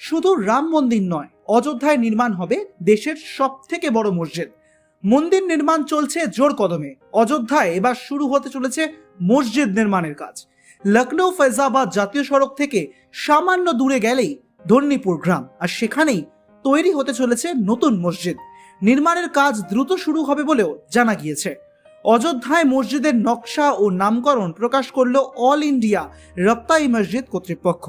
শুধু রাম মন্দির নয়, অযোধ্যায় নির্মাণ হবে দেশের সব থেকে বড় মসজিদ। মন্দির নির্মাণ চলছে জোর কদমে। অযোধ্যায় এবার শুরু হতে চলেছে মসজিদ নির্মাণের কাজ। লখনৌ ফৈজাবাদ জাতীয় সড়ক থেকে সামান্য দূরে গেলেই ধন্যীপুর গ্রাম, আর সেখানেই তৈরি হতে চলেছে নতুন মসজিদ। নির্মাণের কাজ দ্রুত শুরু হবে বলেও জানা গিয়েছে। অযোধ্যায় মসজিদের নকশা ও নামকরণ প্রকাশ করল অল ইন্ডিয়া রপ্তাই মসজিদ কর্তৃপক্ষ।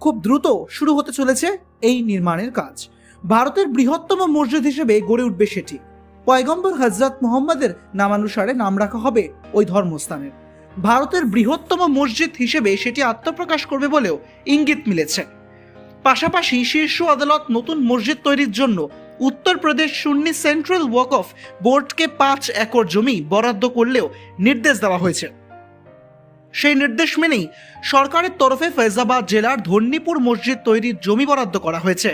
খুব দ্রুত শুরু হতে চলেছে এই নির্মাণের কাজ। ভারতের বৃহত্তম মসজিদ হিসেবে গড়ে উঠবে সেটি। পয়গম্বর হজরত মোহাম্মদের নামানুসারে নাম রাখা হবে ওই ধর্মস্থানের। ভারতের বৃহত্তম মসজিদ হিসেবে সেটি আত্মপ্রকাশ করবে বলেও ইঙ্গিত মিলেছে। পাশাপাশি শীর্ষ আদালত নতুন মসজিদ তৈরির জন্য উত্তরপ্রদেশ সুন্নি সেন্ট্রাল ওয়াক অফ বোর্ডকে পাঁচ একর জমি বরাদ্দ করলেও নির্দেশ দেওয়া হয়েছে। সেই নির্দেশ মেনেই সরকারের তরফে ফৈজাবাদ জেলার ধন্যীপুর মসজিদ তৈরির জমি বরাদ্দ করা হয়েছে।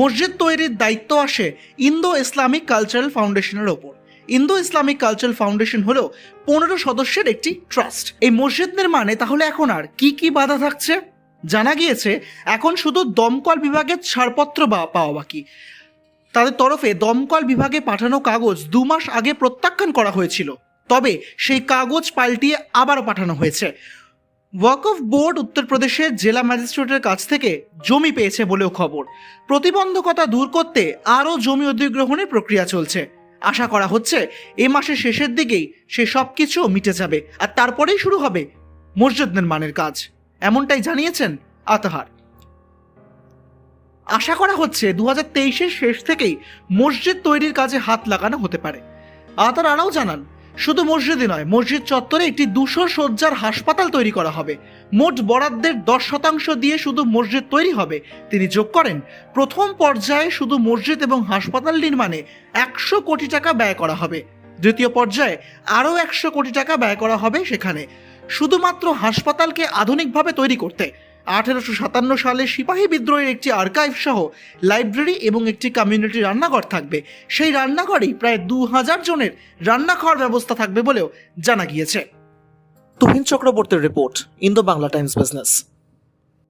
মসজিদ তৈরির দায়িত্ব আসে ইন্দো ইসলামিক কালচারাল ফাউন্ডেশনের ওপর। ইন্দো ইসলামিক কালচারাল ফাউন্ডেশন হলো পনেরো সদস্যের একটি ট্রাস্ট। এই মসজিদ নির্মাণে তাহলে এখন আর কি কি বাধা থাকছে? জানা গিয়েছে, এখন শুধু দমকল বিভাগের ছাড়পত্র বা পাওয়া বাকি। তাদের তরফে দমকল বিভাগে পাঠানো কাগজ দু মাস আগে প্রত্যাখ্যান করা হয়েছিল। তবে সেই কাগজ পাল্টিয়ে আবারও পাঠানো হয়েছে। ওয়াক অফ বোর্ড উত্তরপ্রদেশের জেলা ম্যাজিস্ট্রেটের কাছ থেকে জমি পেয়েছে বলেও খবর। প্রতিবন্ধকতা দূর করতে আরও জমি অধিগ্রহণের প্রক্রিয়া চলছে। আশা করা হচ্ছে এ মাসের শেষের দিকেই সে সব কিছু মিটে যাবে আর তারপরেই শুরু হবে মসজিদ নির্মাণের কাজ। এমনটাই জানিয়েছেন আতাহার। আশা করা হচ্ছে দু হাজার শেষ থেকেই মসজিদ তৈরির কাজে হাত লাগানো হতে পারে। আতার আরাও জানান শুধু মসজিদই নয়, মসজিদ চত্বরে একটি দুশো শয্যার হাসপাতাল তৈরি করা হবে। মোট বরাদ্দের দশ শতাংশ দিয়ে শুধু মসজিদ তৈরি হবে, তিনি যোগ করেন। প্রথম পর্যায়ে শুধু মসজিদ এবং হাসপাতাল নির্মাণে একশো কোটি টাকা ব্যয় করা হবে। দ্বিতীয় পর্যায়ে আরও একশো কোটি টাকা ব্যয় করা হবে সেখানে। শুধুমাত্র হাসপাতালকে আধুনিকভাবে তৈরি করতে আঠেরোশো সাতান্ন সালে সিপাহী বিদ্রোহের একটি আর্কাইভ সহ লাইব্রেরি এবং একটি কমিউনিটি রান্নাঘর থাকবে। সেই রান্নাঘরেই প্রায় দু হাজার জনের রান্না খাওয়ার ব্যবস্থা থাকবে বলেও জানা গিয়েছে। তুহিন চক্রবর্তীর report Indo Bangla Times business